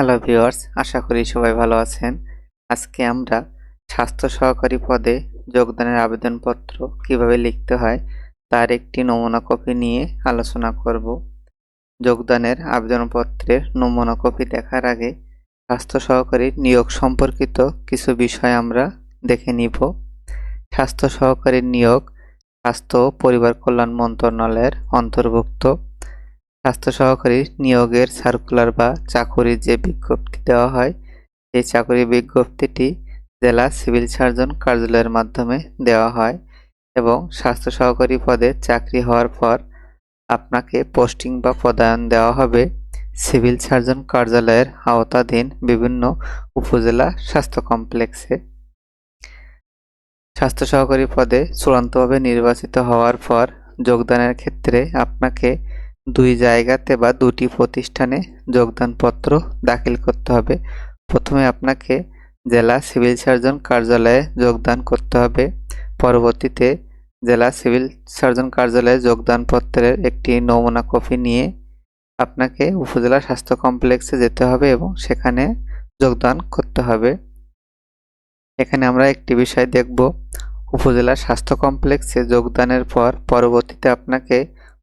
Hello viewers আশা করি সবাই ভালো আছেন। আজকে আমরা স্বাস্থ্য সহকারী পদে যোগদানের আবেদনপত্র কীভাবে লিখতে হয় তার একটি নমুনা কপি নিয়ে আলোচনা করব। যোগদানের আবেদনপত্রের নমুনা কপি দেখার আগে স্বাস্থ্য সহকারী নিয়োগ সম্পর্কিত কিছু বিষয় আমরা দেখে নিব। স্বাস্থ্য সহকারী নিয়োগ স্বাস্থ্য পরিবার কল্যাণ মন্ত্রণালয়ের অন্তর্ভুক্ত। স্বাস্থ্য সহকারী নিয়োগের সার্কুলার বা চাকুরির যে বিজ্ঞপ্তি দেওয়া হয়, সেই চাকুরির বিজ্ঞপ্তিটি জেলা সিভিল সার্জন কার্যালয়ের মাধ্যমে দেওয়া হয় এবং স্বাস্থ্য সহকারী পদে চাকরি হওয়ার পর আপনাকে পোস্টিং বা পদায়ন দেওয়া হবে। সিভিল সার্জন কার্যালয়ের আওতাধীন বিভিন্ন উপজেলা স্বাস্থ্য কমপ্লেক্সে। স্বাস্থ্য সহকারী পদে চূড়ান্তভাবে নির্বাচিত হওয়ার পর যোগদানের ক্ষেত্রে আপনাকে দুই জায়গাতে বা দুটি প্রতিষ্ঠানে যোগদানপত্র দাখিল করতে হবে। প্রথমে আপনাকে জেলা সিভিল সার্জন কার্যালয়ে যোগদান করতে হবে। পরবর্তীতে জেলা সিভিল সার্জন কার্যালয়ে যোগদানপত্রের একটি নমুনা কপি নিয়ে আপনাকে উপজেলা স্বাস্থ্য কমপ্লেক্সে যেতে হবে এবং সেখানে যোগদান করতে হবে। এখানে আমরা একটি বিষয় দেখব। উপজেলা স্বাস্থ্য কমপ্লেক্সে যোগদানের পর পরবর্তীতে আপনাকে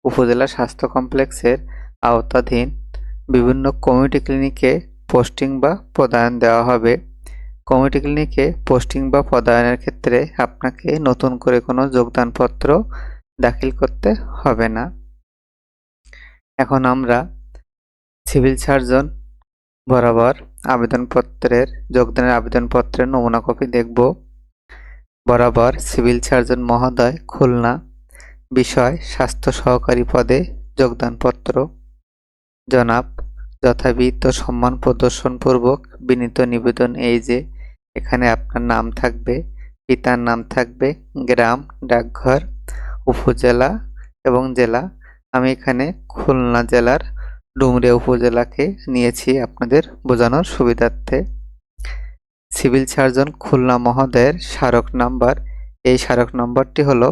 উপজেলা স্বাস্থ্য কমপ্লেক্সের আওতাধীন বিভিন্ন কমিউনিটি ক্লিনিকে পোস্টিং বা পদায়ন দেওয়া হবে। কমিউনিটি ক্লিনিকে পোস্টিং বা পদায়নের ক্ষেত্রে আপনাকে নতুন করে কোনো যোগদানপত্র দাখিল করতে হবে না। এখন আমরা সিভিল সার্জন বরাবর আবেদনপত্রের, যোগদানের আবেদনপত্রের নমুনা কপি দেখব। বরাবর সিভিল সার্জন মহোদয় খুলনা বিষয় স্বাস্থ্য সহকারী পদে যোগদানপত্র। জনাব, যথাবিহিত সম্মান প্রদর্শনপূর্বক বিনীত নিবেদন এই যে, এখানে আপনার নাম থাকবে, পিতার নাম থাকবে, গ্রাম, ডাকঘর, উপজেলা এবং জেলা। আমি এখানে খুলনা জেলার ডুমরিয়া উপজেলাকে নিয়েছি আপনাদের বোঝানোর সুবিধার্থে। সিভিল সার্জন খুলনা মহোদয়ের স্মারক নাম্বার। এই স্মারক নম্বরটি হলো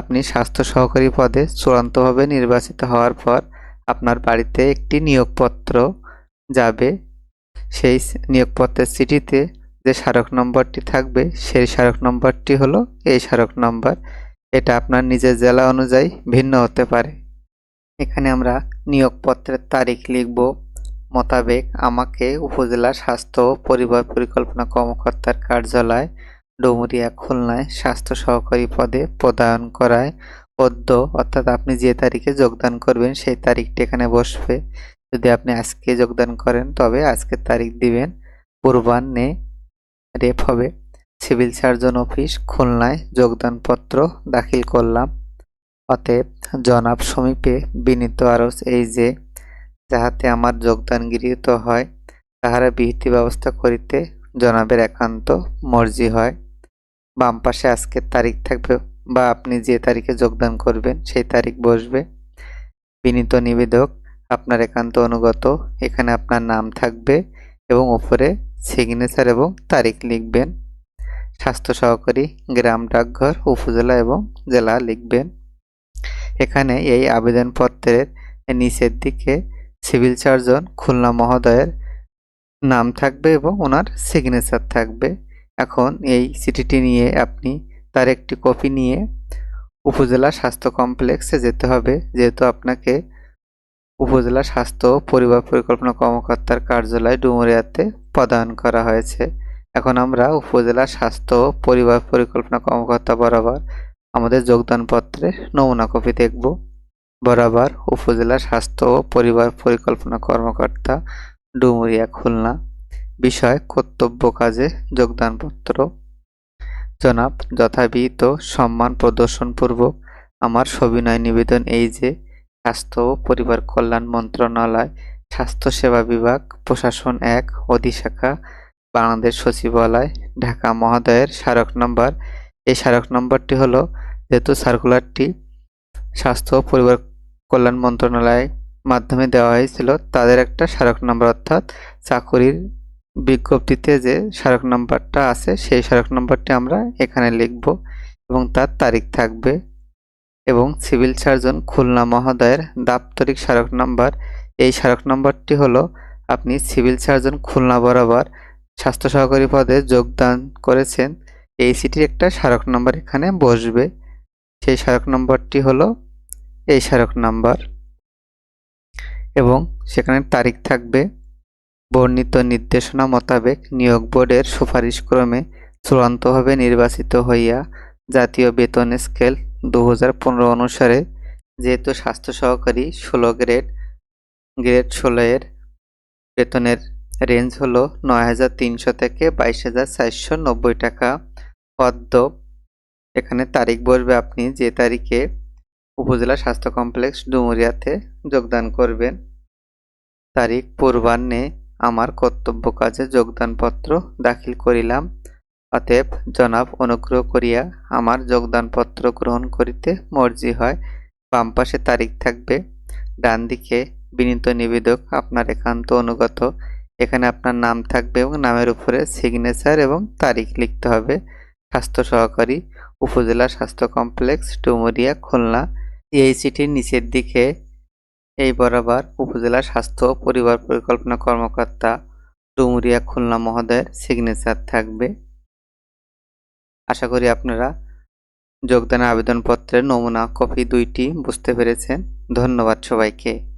আপনি স্বাস্থ্য সহকারী পদে চূড়ান্তভাবে নির্বাচিত হওয়ার পর আপনার বাড়িতে একটি নিয়োগপত্র যাবে। সেই নিয়োগপত্রের চিঠিতে যে স্মারক নম্বরটি থাকবে, সেই স্মারক নম্বরটি হলো এই স্মারক নম্বর। এটা আপনার নিজের জেলা অনুযায়ী ভিন্ন হতে পারে। এখানে আমরা নিয়োগপত্রের তারিখ লিখব, মোতাবেক আমাকে উপজেলা স্বাস্থ্য পরিবার পরিকল্পনা কর্মকর্তার কার্যালয় ডুমুরিয়া খুলনায় স্বাস্থ্য সহকারী পদে পদায়ন করায় পদ্য, অর্থাৎ আপনি যে তারিখে যোগদান করবেন সেই তারিখটি এখানে বসবে। যদি আপনি আজকে যোগদান করেন, তবে আজকের তারিখ দিবেন, পূর্বাহ্নে রেপ হবে। সিভিল সার্জন অফিস খুলনায় যোগদানপত্র দাখিল করলাম। অতএব জনাব সমীপে বিনীত আরজ এই যে যাহাতে আমার যোগদান গৃহীত হয়, তাহারা বিহিতি ব্যবস্থা করিতে জনাবের একান্ত মর্জি হয়। বাম পাশে আজকের তারিখ থাকবে বা আপনি যে তারিখে যোগদান করবেন সেই তারিখ বসবে। বিনীত নিবেদক, আপনার একান্ত অনুগত, এখানে আপনার নাম থাকবে এবং উপরে সিগনেচার এবং তারিখ লিখবেন। স্বাস্থ্য সহকারী, গ্রাম ডাকঘর, উপজেলা এবং জেলা লিখবেন। এখানে এই আবেদনপত্রের নিচের দিকে সিভিল সার্জন, খুলনা মহোদয়ের নাম থাকবে এবং ওনার সিগনেচার থাকবে। এখন এই চিঠিটি নিয়ে আপনি তার একটি কপি নিয়ে উপজেলা স্বাস্থ্য কমপ্লেক্সে যেতে হবে। যেহেতু আপনাকে উপজেলা স্বাস্থ্য পরিবার পরিকল্পনা কর্মকর্তার কার্যালয় ডুমুরিয়াতে প্রদান করা হয়েছে। এখন আমরা উপজেলা স্বাস্থ্য পরিবার পরিকল্পনা কর্মকর্তা বরাবর আমাদের যোগদানপত্রের নমুনা কপি দেখব। বরাবর উপজেলা স্বাস্থ্য পরিবার পরিকল্পনা কর্মকর্তা ডুমুরিয়া খুলনা। বিষয় কর্তব্য কাজে যোগদানপত্র। জনাব, যথাবিহিত সম্মান প্রদর্শনপূর্বক আমার সবিনয় নিবেদন এই যে, স্বাস্থ্য ও পরিবার কল্যাণ মন্ত্রণালয়, স্বাস্থ্য সেবা বিভাগ, প্রশাসন এক, অধিশাখা, বাংলাদেশ সচিবালয়, ঢাকা মহোদয়ের স্মারক নম্বর। এই স্মারক নম্বরটি হলো, যেহেতু সার্কুলারটি স্বাস্থ্য ও পরিবার কল্যাণ মন্ত্রণালয়ের মাধ্যমে দেওয়া হয়েছিল, তাদের একটা স্মারক নম্বর অর্থাৎ চাকুরির বিজ্ঞপ্তিতে যে স্মারক নম্বরটা আছে, সেই স্মারক নম্বরটি আমরা এখানে লিখব এবং তার তারিখ থাকবে এবং সিভিল সার্জন খুলনা মহোদয়ের দাপ্তরিক স্মারক নম্বর। এই স্মারক নম্বরটি হলো আপনি সিভিল সার্জন খুলনা বরাবর স্বাস্থ্য সহকারী পদে যোগদান করেছেন, এই সিটির একটা স্মারক নম্বর এখানে বসবে। সেই স্মারক নম্বরটি হলো এই স্মারক নাম্বার এবং সেখানে তারিখ থাকবে। বর্ণিত নির্দেশনা মোতাবেক নিয়োগ বোর্ডের সুপারিশক্রমে চূড়ান্তভাবে নির্বাচিত হইয়া জাতীয় বেতন স্কেল দু অনুসারে যেহেতু স্বাস্থ্য সহকারী ষোলো গ্রেড গ্রেড ষোলো এর বেতনের রেঞ্জ হলো নয় হাজার তিনশো থেকে বাইশ হাজার চারশো নব্বই টাকা। পদ্ম, এখানে তারিখ বসবে আপনি যে তারিখে উপজেলা স্বাস্থ্য কমপ্লেক্স ডুমুরিয়াতে যোগদান করবেন। তারিখ পূর্বাহ্নে আমার কর্তব্য কাজে যোগদানপত্র দাখিল করিলাম। অতএব জনাব, অনুগ্রহ করিয়া আমার যোগদানপত্র গ্রহণ করিতে মর্জি হয়। বাম পাশে তারিখ থাকবে। ডান দিকে বিনীত নিবেদক আপনার একান্ত অনুগত। এখানে আপনার নাম থাকবে এবং নামের উপরে সিগনেচার এবং তারিখ লিখতে হবে। স্বাস্থ্য সহকারী, উপজেলা স্বাস্থ্য কমপ্লেক্স, ডুমুরিয়া, খুলনা। এই চিঠির নিচের দিকে এই বরাবর উপজেলা স্বাস্থ্য পরিবার পরিকল্পনা কর্মকর্তা ডুমুরিয়া খুলনা মহোদয়ের সিগনেচার থাকবে। আশা করি আপনারা যোগদানের আবেদনপত্রের নমুনা, কপি দুইটি বুঝতে পেরেছেন। ধন্যবাদ সবাইকে।